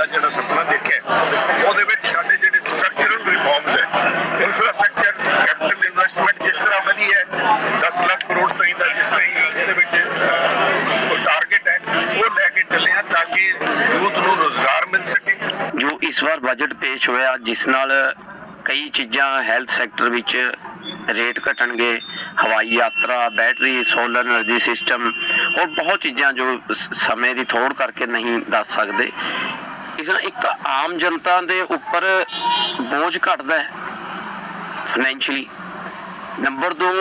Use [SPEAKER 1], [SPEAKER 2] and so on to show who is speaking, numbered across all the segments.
[SPEAKER 1] ਦਾ ਜਿਹੜਾ ਸੁਪਨਾ ਦੇਖਿਆ ਉਹਦੇ ਵਿੱਚ ਸਾਡੇ ਜਿਹੜੇ ਸਟਰਕਚਰਲ ਰਿਫਾਰਮਸ ਹੈ ਇਨਫਰਾਸਟ੍ਰਕਚਰ ਕੈਪੀਟਲ ਇਨਵੈਸਟਮੈਂਟ ਜਿਸ ਤਰ੍ਹਾਂ ਵਧੀ ਹੈ 10 ਲੱਖ ਕਰੋੜ ਤਾਈਂ ਦਾ ਜਿਸ ਤਰ੍ਹਾਂ ਇਹਦੇ ਵਿੱਚ ਕੋਈ ਟਾਰਗੇਟ ਹੈ, ਉਹ ਲੈ ਕੇ ਚੱਲੇ ਆ ਤਾਂ ਕਿ ਯੂਥ ਨੂੰ ਰੋਜ਼ਗਾਰ ਮਿਲ ਸਕੇ।
[SPEAKER 2] ਜੋ ਇਸ ਵਾਰ ਬਜਟ ਪੇਸ਼ ਹੋਇਆ, ਜਿਸ ਨਾਲ ਕਈ ਚੀਜ਼ਾਂ ਹੈਲਥ ਸੈਕਟਰ ਵਿੱਚ ਰੇਟ ਘਟਣਗੇ, ਹਵਾਈ ਯਾਤਰਾ ਬੈਟਰੀ ਸੋਲਰ એનર્ਜੀ ਸਿਸਟਮ ਔਰ ਬਹੁਤ ਚੀਜ਼ਾਂ ਜੋ ਸਮੇਂ ਦੀ ਥੋੜ ਕਰਕੇ ਨਹੀਂ ਦੱਸ ਸਕਦੇ। ਇਸ ਨਾਲ ਇੱਕ ਆਮ ਜਨਤਾ ਦੇ ਉੱਪਰ ਬੋਝ ਘਟਦਾ ਹੈ ਫਾਈਨੈਂਸ਼ੀਅਲੀ ਨੰਬਰ 2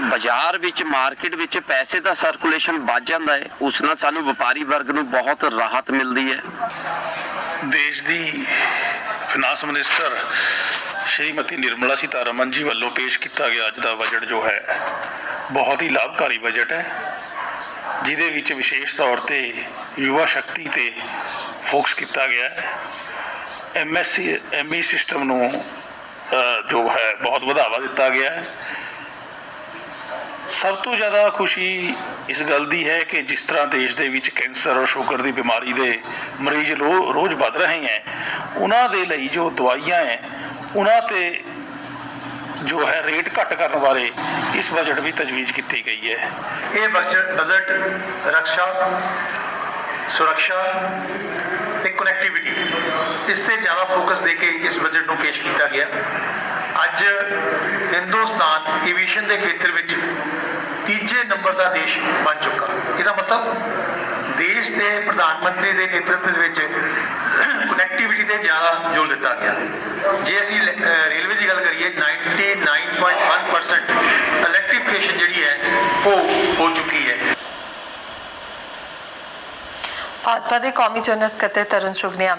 [SPEAKER 2] ਬਾਜ਼ਾਰ ਵਿੱਚ ਮਾਰਕੀਟ ਵਿੱਚ ਪੈਸੇ ਦਾ ਸਰਕੂਲੇਸ਼ਨ ਵੱਧ ਜਾਂਦਾ ਹੈ। ਉਸ ਨਾਲ ਸਾਨੂੰ ਵਪਾਰੀ ਵਰਗ ਨੂੰ ਬਹੁਤ ਰਾਹਤ ਮਿਲਦੀ ਹੈ।
[SPEAKER 3] ਦੇਸ਼ ਦੀ ਫਾਈਨਾਂਸ ਮਿਨਿਸਟਰ ਸ਼੍ਰੀਮਤੀ ਨਿਰਮਲਾ ਸੀਤਾਰਮਨ ਜੀ ਵੱਲੋਂ ਪੇਸ਼ ਕੀਤਾ ਗਿਆ ਅੱਜ ਦਾ ਬਜਟ ਜੋ ਹੈ, ਬਹੁਤ ਹੀ ਲਾਭਕਾਰੀ ਬਜਟ ਹੈ। ਜਿਹਦੇ ਵਿੱਚ ਵਿਸ਼ੇਸ਼ ਤੌਰ ਤੇ ਯੁਵਾ ਸ਼ਕਤੀ ਤੇ ਫੋਕਸ ਕੀਤਾ ਗਿਆ ਹੈ। ਐਮਐਸਸੀ ਐਮਈ ਸਿਸਟਮ ਨੂੰ ਜੋ ਹੈ, ਬਹੁਤ ਵਧਾਵਾ ਦਿੱਤਾ ਗਿਆ ਹੈ। ਸਭ ਤੋਂ ਜ਼ਿਆਦਾ ਖੁਸ਼ੀ ਇਸ ਗੱਲ ਦੀ ਹੈ ਕਿ ਜਿਸ ਤਰ੍ਹਾਂ ਦੇਸ਼ ਦੇ ਵਿੱਚ ਕੈਂਸਰ ਔਰ ਸ਼ੂਗਰ ਦੀ ਬਿਮਾਰੀ ਦੇ ਮਰੀਜ਼ ਲੋ- ਰੋਜ਼ ਵੱਧ ਰਹੇ ਹੈ, ਉਹਨਾਂ ਦੇ ਲਈ ਜੋ ਦਵਾਈਆਂ ਹੈ, ਉਹਨਾਂ ਤੇ ਜੋ ਹੈ ਰੇਟ ਘੱਟ ਕਰਨ ਬਾਰੇ ਇਸ ਬਜਟ ਵਿੱਚ ਤਜਵੀਜ਼ ਕੀਤੀ ਗਈ ਹੈ।
[SPEAKER 4] ਇਹ ਬਜਟ ਬਜਟ ਰੱਖਿਆ, ਸੁਰੱਖਿਆ ਤੇ ਕਨੈਕਟੀਵਿਟੀ ਇਸ ਤੇ ਜ਼ਿਆਦਾ ਫੋਕਸ ਦੇ ਕੇ ਇਸ ਬਜਟ ਨੂੰ ਪੇਸ਼ ਕੀਤਾ ਗਿਆ। ਅੱਜ ਹਿੰਦੁਸਤਾਨ ਏਵੀਏਸ਼ਨ ਦੇ ਖੇਤਰ ਵਿੱਚ ਤੀਜੇ ਨੰਬਰ ਦਾ ਦੇਸ਼ ਬਣ ਚੁੱਕਾ। ਇਹਦਾ ਮਤਲਬ ਦੇਸ਼ ਦੇ ਪ੍ਰਧਾਨ ਮੰਤਰੀ ਦੇ ਨੇਤਰਤਵ ਦੇ ਵਿੱਚ ਕਨੈਕਟੀਵਿਟੀ ਤੇ ਜ਼ਿਆਦਾ ਜ਼ੋਰ ਦਿੱਤਾ ਗਿਆ। ਜੇ ਅਸੀਂ ਰੇਲਵੇ ਦੀ ਗੱਲ ਕਰੀਏ ਹੈ ਹੋ ਚੁੱਕੀ ਹੈ।
[SPEAKER 5] ਭਾਜਪਾ ਦੇ ਕੌਮੀ ਜਨਰਲ ਸਕੱਤਰ ਤਰੁਣ ਸ਼ੁਭ ਨੇ ਅੰਮ੍ਰਿਤਸਰ